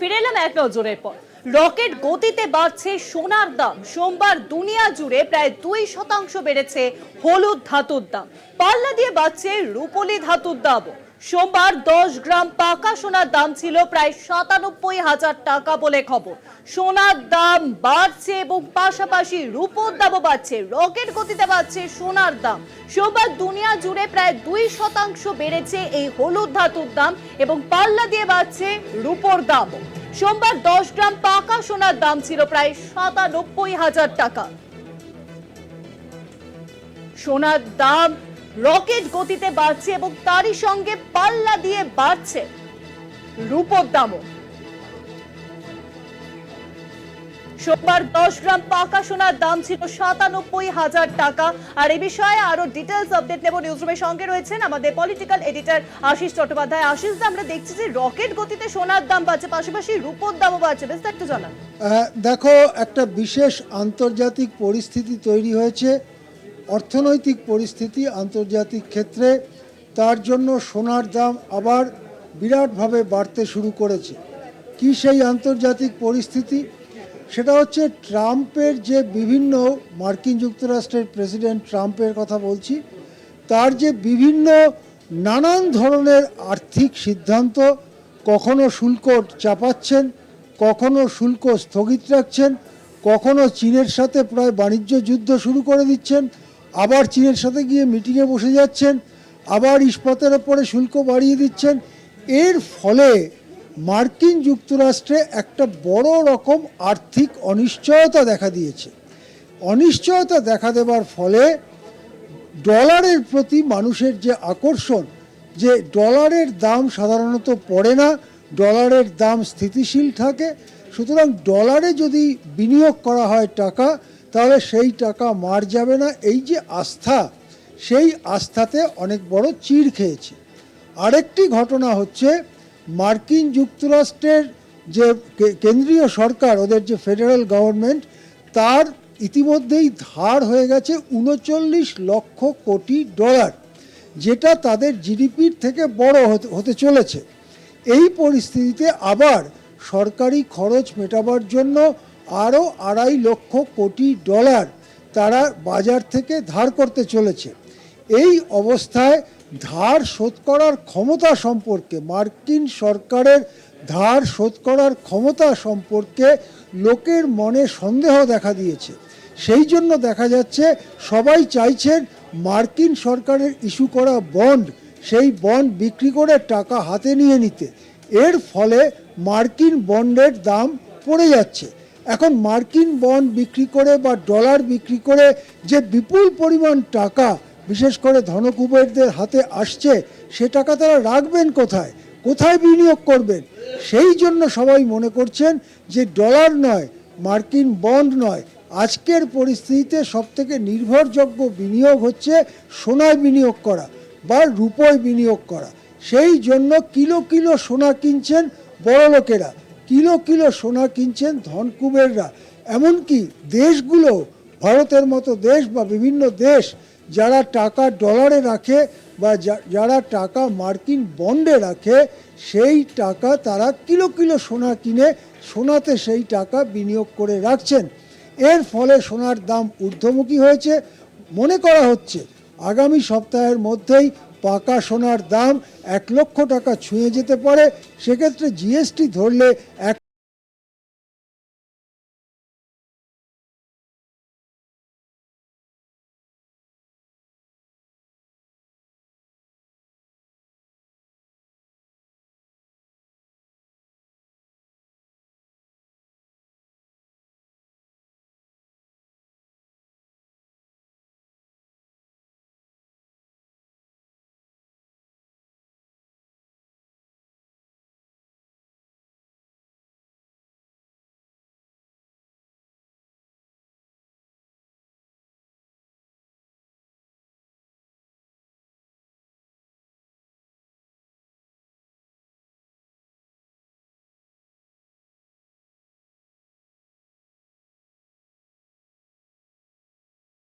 ফিরে এলাম এক নজরের পর। রকেট গতিতে বাড়ছে সোনার দাম। সোমবার দুনিয়া জুড়ে প্রায় দুই শতাংশ বেড়েছে হলুদ ধাতুর দাম। পাল্লা দিয়ে বাড়ছে রুপলি ধাতুর দাম সোমবার দশ গ্রাম পাকা সোনার দাম ছিল প্রায় সাতানব্বই হাজার টাকা বলে খবর। সোনার দাম বাড়ছে এবং পাশাপাশি রূপোর দামও বাড়ছে। রকেট গতিতে বাড়ছে সোনার দাম। সোমবার দুনিয়া জুড়ে প্রায় দুই শতাংশ বেড়েছে এই হলুদ ধাতুর দাম এবং পাল্লা দিয়ে বাড়ছে রূপোর দামও। সোমবার দশ গ্রাম পাকা সোনার দাম ছিল প্রায় সাতানব্বই হাজার টাকা। সোনার দাম রকেট গতিতে বাড়ছে এবং তারই সঙ্গে পাল্লা দিয়ে বাড়ছে রূপোর দামও। সোমবার দশ গ্রাম পাকা সোনার দাম ছিল সাতানব্বই হাজার টাকা। আর এ বিষয়ে আরও ডিটেলস আপডেট নেব নিউজরুমের সঙ্গে রয়েছেন আমাদের পলিটিক্যাল এডিটর আশিস চট্টোপাধ্যায়। আশিস আমরা দেখছি যে রকেট গতিতে সোনার দাম বাড়ছে পাশাপাশি রূপোর দামও বাড়ছে। বিস্তারিত জানান। আহ, দেখো একটা বিশেষ আন্তর্জাতিক পরিস্থিতি তৈরি হয়েছে। অর্থনৈতিক পরিস্থিতি আন্তর্জাতিক ক্ষেত্রে তার জন্য সোনার দাম আবার বিরাটভাবে বাড়তে শুরু করেছে। কি সেই আন্তর্জাতিক পরিস্থিতি? সেটা হচ্ছে ট্রাম্পের যে বিভিন্ন, মার্কিন যুক্তরাষ্ট্রের প্রেসিডেন্ট ট্রাম্পের কথা বলছি, তার যে বিভিন্ন নানান ধরনের আর্থিক সিদ্ধান্ত, কখনো শুল্ক চাপাচ্ছেন, কখনো শুল্ক স্থগিত রাখছেন, কখনো চীনের সাথে প্রায় বাণিজ্য যুদ্ধ শুরু করে দিচ্ছেন আবার চীনের সাথে গিয়ে মিটিংয়ে বসে যাচ্ছেন, আবার ইস্পাতের ওপরে শুল্ক বাড়িয়ে দিচ্ছেন। এর ফলে মার্কিন যুক্তরাষ্ট্রে একটা বড় রকম আর্থিক অনিশ্চয়তা দেখা দিয়েছে। অনিশ্চয়তা দেখা দেবার ফলে ডলারের প্রতি মানুষের যে আকর্ষণ, যে ডলারের দাম সাধারণত পড়ে না, ডলারের দাম স্থিতিশীল থাকে, সুতরাং ডলারে যদি বিনিয়োগ করা হয় টাকা তাহলে সেই টাকা মার যাবে না। এই যে আস্থা, সেই আস্থাতে অনেক বড় চিড় খেয়েছে। আরেকটি ঘটনা হচ্ছে, মার্কিন যুক্তরাষ্ট্রের যে কেন্দ্রীয় সরকার, ওদের যে ফেডারেল গভর্নমেন্ট, তার ইতিমধ্যেই ধার হয়ে গেছে উনচল্লিশ লক্ষ কোটি ডলার, যেটা তাদের জিডিপির থেকে বড় হতে চলেছে। এই পরিস্থিতিতে আবার সরকারি খরচ মেটাবার জন্য আরও আড়াই লক্ষ কোটি ডলার তারা বাজার থেকে ধার করতে চলেছে। এই অবস্থায় ধার শোধ করার ক্ষমতা সম্পর্কে, মার্কিন সরকারের ধার শোধ করার ক্ষমতা সম্পর্কে লোকের মনে সন্দেহ দেখা দিয়েছে। সেই জন্য দেখা যাচ্ছে সবাই চাইছেন মার্কিন সরকারের ইস্যু করা বন্ড, সেই বন্ড বিক্রি করে টাকা হাতে নিয়ে নিতে। এর ফলে মার্কিন বন্ডের দাম পড়ে যাচ্ছে। এখন মার্কিন বন্ড বিক্রি করে বা ডলার বিক্রি করে যে বিপুল পরিমাণ টাকা, বিশেষ করে ধনকুবেরদের হাতে আসছে, সে টাকা তারা রাখবেন কোথায়? কোথায় বিনিয়োগ করবেন? সেই জন্য সবাই মনে করছেন যে ডলার নয়, মার্কিন বন্ড নয়। আজকের পরিস্থিতিতে সবথেকে নির্ভরযোগ্য বিনিয়োগ হচ্ছে সোনায় বিনিয়োগ করা বা রূপোয় বিনিয়োগ করা। সেই জন্য কিলো কিলো সোনা কিনছেন বড় লোকেরা কিলো কিলো সোনা কিনছেন ধনকুবেররা। এমনকি দেশগুলো, ভারতের মতো দেশ বা বিভিন্ন দেশ, যারা টাকা ডলারে রাখে বা যারা টাকা মার্কিন বন্ডে রাখে, সেই টাকা তারা কিলো কিলো সোনা কিনে সোনাতে সেই টাকা বিনিয়োগ করে রাখছেন। এর ফলে সোনার দাম ঊর্ধ্বমুখী হয়েছে। মনে করা হচ্ছে, আগামী সপ্তাহের মধ্যেই পাকা সোনার দাম এক লক্ষ টাকা ছুঁয়ে যেতে পারে। সেক্ষেত্রে জিএসটি ধরলে এক